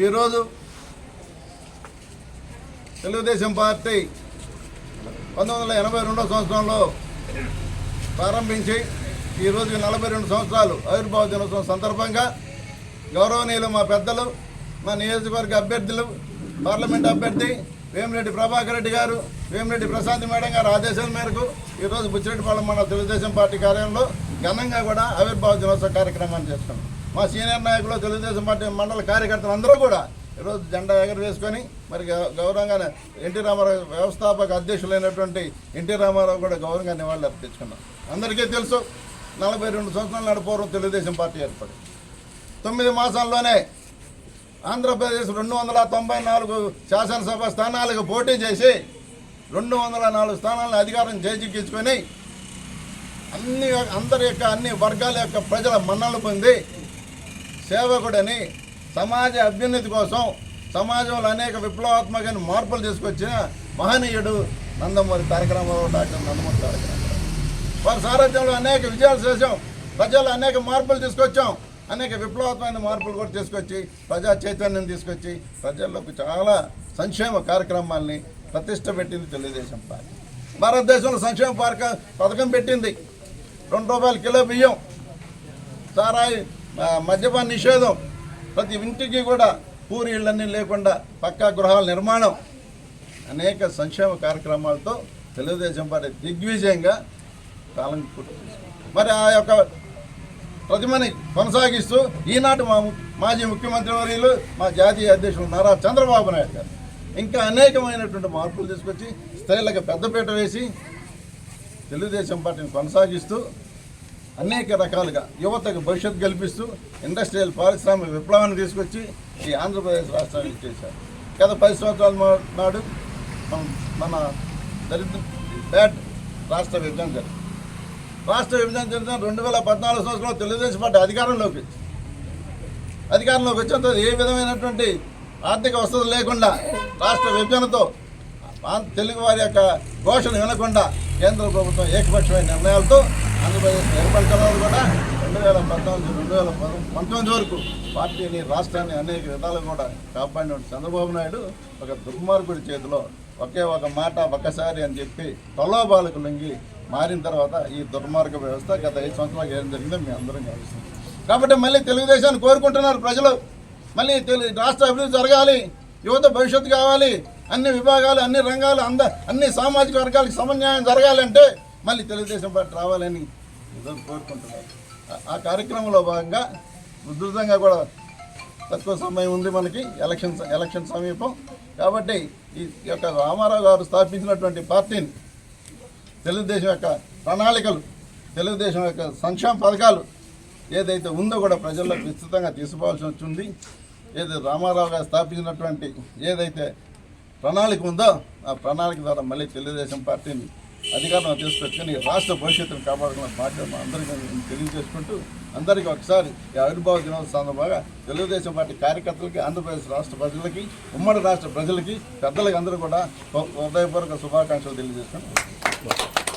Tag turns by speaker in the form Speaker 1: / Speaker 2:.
Speaker 1: ఈరోజు తెలుగుదేశం పార్టీ పంతొమ్మిది వందల ఎనభై రెండో సంవత్సరంలో ప్రారంభించి ఈరోజు నలభై రెండు సంవత్సరాలు ఆవిర్భావ దినోత్సవం సందర్భంగా గౌరవనీయులు మా పెద్దలు మా నియోజకవర్గ అభ్యర్థులు పార్లమెంట్ అభ్యర్థి వేమిరెడ్డి ప్రభాకర్ రెడ్డి గారు వేమిరెడ్డి ప్రశాంత్ మేడం గారు ఆదేశాల మేరకు ఈరోజు బుచ్చిరెడ్డిపాలెం మండల తెలుగుదేశం పార్టీ కార్యాలయంలో ఘనంగా కూడా ఆవిర్భావ దినోత్సవ కార్యక్రమాన్ని చేస్తున్నాం. మా సీనియర్ నాయకులు తెలుగుదేశం పార్టీ మండల కార్యకర్తలు అందరూ కూడా ఈరోజు జెండా ఎగరవేసుకొని మరి గౌ- గౌరవంగా ఎన్టీ రామారావు వ్యవస్థాపక అధ్యక్షులైనటువంటి ఎన్టీ రామారావు కూడా గౌరవంగా నివాళులు అర్పించుకున్నాం. అందరికీ తెలుసు నలభై రెండు సంవత్సరాల నడిపోవడం తెలుగుదేశం పార్టీ ఏర్పడి తొమ్మిది మాసాల్లోనే ఆంధ్రప్రదేశ్ రెండు వందల తొంభై నాలుగు శాసనసభ స్థానాలకు పోటీ చేసి రెండు వందల నాలుగు స్థానాలను అధికారం చేజిక్కించుకొని అన్ని అందరి యొక్క అన్ని వర్గాల యొక్క ప్రజల మన్నలు పొంది సేవకుడని సమాజ అభ్యున్నతి కోసం సమాజంలో అనేక విప్లవాత్మక మార్పులు తీసుకొచ్చిన మహనీయుడు నందమూరి తారక రామారావు డాక్టర్ నందమూరి తారక రామారావు వారి సారథ్యంలో అనేక విజయాలు చేశాం. ప్రజలు అనేక మార్పులు తీసుకొచ్చాం. అనేక విప్లవాత్మకమైన మార్పులు కూడా తీసుకొచ్చి ప్రజా చైతన్యం తీసుకొచ్చి ప్రజల్లోకి చాలా సంక్షేమ కార్యక్రమాల్ని ప్రతిష్ట పెట్టింది తెలుగుదేశం పార్టీ. భారతదేశంలో సంక్షేమ పార్క పథకం పెట్టింది. రెండు రూపాయల కిలో బియ్యం సారాయి మద్యపాన నిషేధం. ప్రతి ఇంటికి కూడా పూరి ఇళ్ళన్నీ లేకుండా పక్కా గృహాల నిర్మాణం. అనేక సంక్షేమ కార్యక్రమాలతో తెలుగుదేశం పార్టీ దిగ్విజయంగా కాలం మరి ఆ యొక్క ప్రతిమని కొనసాగిస్తూ ఈనాటి మా మాజీ ముఖ్యమంత్రి వర్యులు మా జాతీయ అధ్యక్షులు నారా చంద్రబాబు నాయుడు గారు. ఇంకా అనేకమైనటువంటి మార్పులు తీసుకొచ్చి స్త్రీలకు పెద్దపీట వేసి తెలుగుదేశం పార్టీని కొనసాగిస్తూ అనేక రకాలుగా యువతకు భవిష్యత్తు కల్పిస్తూ ఇండస్ట్రియల్ పారిశ్రామిక విప్లవాన్ని తీసుకొచ్చి ఈ ఆంధ్రప్రదేశ్ రాష్ట్రానికి చేశారు. గత పది సంవత్సరాల నాడు మన- దరిద్ర బ్యాడ్ రాష్ట్ర విభజన జరిగింది. రాష్ట్ర విభజన జరిగిన రెండు వేల పద్నాలుగు సంవత్సరంలో తెలుగుదేశం పార్టీ అధికారంలోకి అధికారంలోకి వచ్చిన తర్వాత ఏ విధమైనటువంటి ఆర్థిక వసతులు లేకుండా రాష్ట్ర విభజనతో తెలుగు వారి యొక్క ఘోషణ వినకుండా కేంద్ర ప్రభుత్వం ఏకపక్షమైన నిర్ణయాలతో ఆంధ్రప్రదేశ్ ఏర్పడుతున్నారు కూడా రెండు వేల పద్నాలుగు రెండు వేల పంతొమ్మిది వరకు పార్టీని రాష్ట్రాన్ని అనేక విధాలుగా కూడా కాపాడిన చంద్రబాబు నాయుడు ఒక దుర్మార్గుడి చేతిలో ఒకే ఒక మాట ఒక్కసారి అని చెప్పి ప్రలోభాలకు లొంగి మారిన తర్వాత ఈ దుర్మార్గ వ్యవస్థ గత ఐదు సంవత్సరాలకు ఏం జరిగిందో మీ అందరం గమనిస్తుంది కాబట్టి మళ్ళీ తెలుగుదేశాన్ని కోరుకుంటున్నారు ప్రజలు. మళ్ళీ తెలు రాష్ట్ర అభివృద్ధి జరగాలి. యువత భవిష్యత్తు కావాలి. అన్ని విభాగాలు అన్ని రంగాలు అంద అన్ని సామాజిక వర్గాలకు సమన్వయం జరగాలంటే మళ్ళీ తెలుగుదేశం పార్టీ రావాలని కోరుకుంటున్నారు ఆ- కార్యక్రమంలో భాగంగా ఉధృతంగా కూడా తక్కువ సమయం ఉంది మనకి. ఎలక్షన్ ఎలక్షన్ సమీపం. కాబట్టి ఈ యొక్క రామారావు గారు స్థాపించినటువంటి పార్టీని తెలుగుదేశం యొక్క ప్రణాళికలు తెలుగుదేశం యొక్క సంక్షేమ పథకాలు ఏదైతే ఉందో కూడా ప్రజల్లో విస్తృతంగా తీసుకోవాల్సి వచ్చింది. ఏది రామారావు గారు స్థాపించినటువంటి ఏదైతే ప్రణాళిక ఉందో ఆ ప్రణాళిక ద్వారా మళ్ళీ తెలుగుదేశం పార్టీని అధికారంలో తీసుకొచ్చుకొని రాష్ట్ర భవిష్యత్తును కాపాడుకున్న బాధ్యత అందరికీ తెలియజేసుకుంటూ అందరికీ ఒకసారి ఈ ఆవిర్భావ దినోత్సవం సందర్భంగా తెలుగుదేశం పార్టీ కార్యకర్తలకి ఆంధ్రప్రదేశ్ రాష్ట్ర ప్రజలకి ఉమ్మడి రాష్ట్ర ప్రజలకి పెద్దలకి అందరూ కూడా హృదయపూర్వక శుభాకాంక్షలు తెలియజేసుకుంటూ